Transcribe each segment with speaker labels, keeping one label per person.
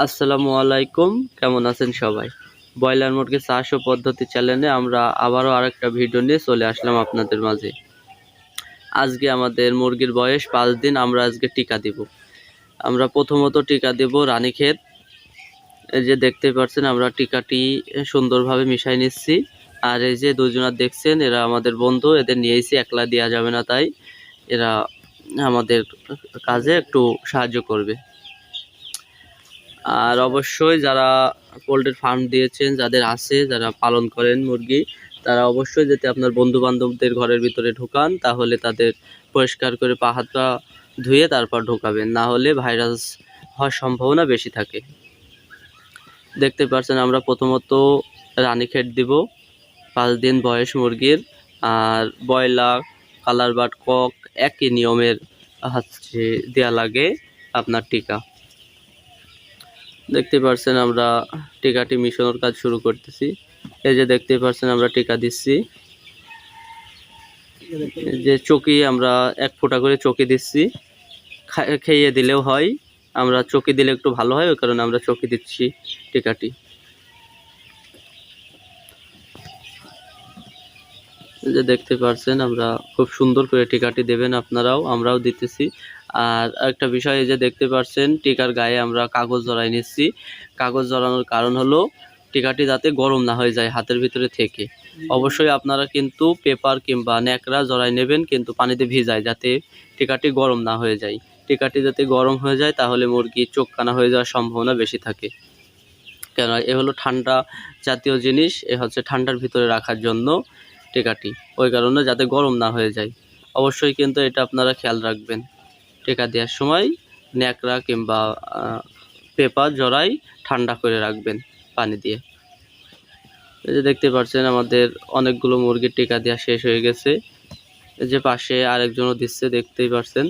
Speaker 1: আসসালামু আলাইকুম, কেমন আছেন সবাই? ব্রয়লার মুরগি চাষ ও পদ্ধতি চ্যানেলে আমরা আবারও আরেকটা ভিডিও নিয়ে চলে আসলাম আপনাদের মাঝে। আজকে আমাদের মুরগির বয়স পাঁচ দিন, আমরা আজকে টিকা দিব। আমরা প্রথমত টিকা দেব রানীক্ষেত এই যে দেখতে পাচ্ছেন, আমরা টিকাটি সুন্দরভাবে মিশাই নিচ্ছি। আর এই যে দুজনার দেখছেন, এরা আমাদের বন্ধু, এদের নিয়েছি, একলা দেওয়া যাবে না তাই। এরা আমাদের কাজে একটু সাহায্য করবে। আর অবশ্যই যারা পোলট্রির ফার্ম দিয়েছেন, যাদের আছে, যারা পালন করেন মুরগি, তারা অবশ্যই যাতে আপনার বন্ধু বান্ধবদের ঘরের ভিতরে ঢোকান, তাহলে তাদের পরিষ্কার করে পা, হাত, পা ধুয়ে তারপর ঢোকাবেন। না হলে ভাইরাস হওয়ার সম্ভাবনা বেশি থাকে। দেখতে পাচ্ছেন আমরা প্রথমত রানীক্ষেত দিব। পাঁচ দিন বয়স মুরগির। আর ব্রয়লার কালার বাট কক একই নিয়মের হচ্ছে দেওয়া লাগে আপনার টিকা। দেখতে পারছেন আমরা টিকাটি মিশনের কাজ শুরু করতেছি। এই যে দেখতে পারছেন আমরা টিকা দিচ্ছি। যে চকি আমরা এক ফোঁটা করে চকি দিচ্ছি। খেয়ে দিলেও হয়। আমরা চকি দিলে একটু ভালো হয়, ওই কারণে আমরা চকি দিচ্ছি টিকাটি। যে দেখতে পারছেন আমরা খুব সুন্দর করে টিকাটি দেবেন আপনারাও, আমরাও দিতেছি। আর একটা বিষয় এই যে দেখতে পাচ্ছেন টিকার গায়ে আমরা কাগজ জড়াই নিচ্ছি। কাগজ জড়ানোর কারণ হলো টিকাটি যাতে গরম না হয়ে যায় হাতের ভিতরে থেকে। অবশ্যই আপনারা কিন্তু পেপার কিংবা ন্যাকড়া জড়াই নেবেন কিন্তু পানিতে ভিজায় যাতে টিকাটি গরম না হয়ে যায়। টিকাটি যাতে গরম হয়ে যায় তাহলে মুরগি চোখ কানা হয়ে যাওয়ার সম্ভাবনা বেশি থাকে। কেন এ হলো ঠান্ডা জাতীয় জিনিস এ হচ্ছে ঠান্ডার ভিতরে রাখার জন্য টিকাটি। ওই কারণে যাতে গরম না হয়ে যায়। অবশ্যই কিন্তু এটা আপনারা খেয়াল রাখবেন। টিকা দেওয়ার সময় ন্যাকড়া কিংবা পেপার জড়াই ঠান্ডা করে রাখবেন পানি দিয়ে। এই যে দেখতে পাচ্ছেন আমাদের অনেকগুলো মুরগির টিকা দেওয়া শেষ হয়ে গেছে। এই যে পাশে আরেকজনও দিচ্ছে দেখতেই পাচ্ছেন।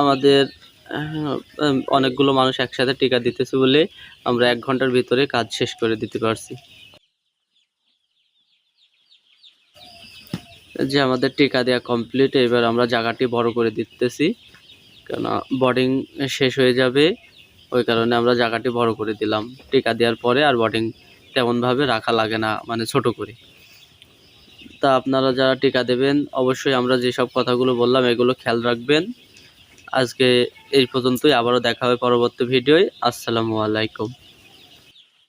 Speaker 2: আমাদের
Speaker 1: অনেকগুলো মানুষ একসাথে টিকা দিতেছে বলে আমরা এক ঘণ্টার ভিতরে কাজ শেষ করে দিতে পারছি। যে আমাদের টিকা দেওয়া কমপ্লিট এবার আমরা জায়গাটি বড় করে দিতেছি। কেন বডিং শেষ হয়ে যাবে, ওই কারণে আমরা জায়গাটি বড় করে দিলাম। টিকা দেওয়ার পরে আর বডিং তেমনভাবে রাখা লাগে না মানে ছোট করে। তা আপনারা যারা টিকা দেবেন, অবশ্যই আমরা যেসব কথাগুলো বললাম, এগুলো খেয়াল রাখবেন। আজকে এই পর্যন্তই, আবারও দেখা হবে পরবর্তী ভিডিওয়। আসসালামু আলাইকুম।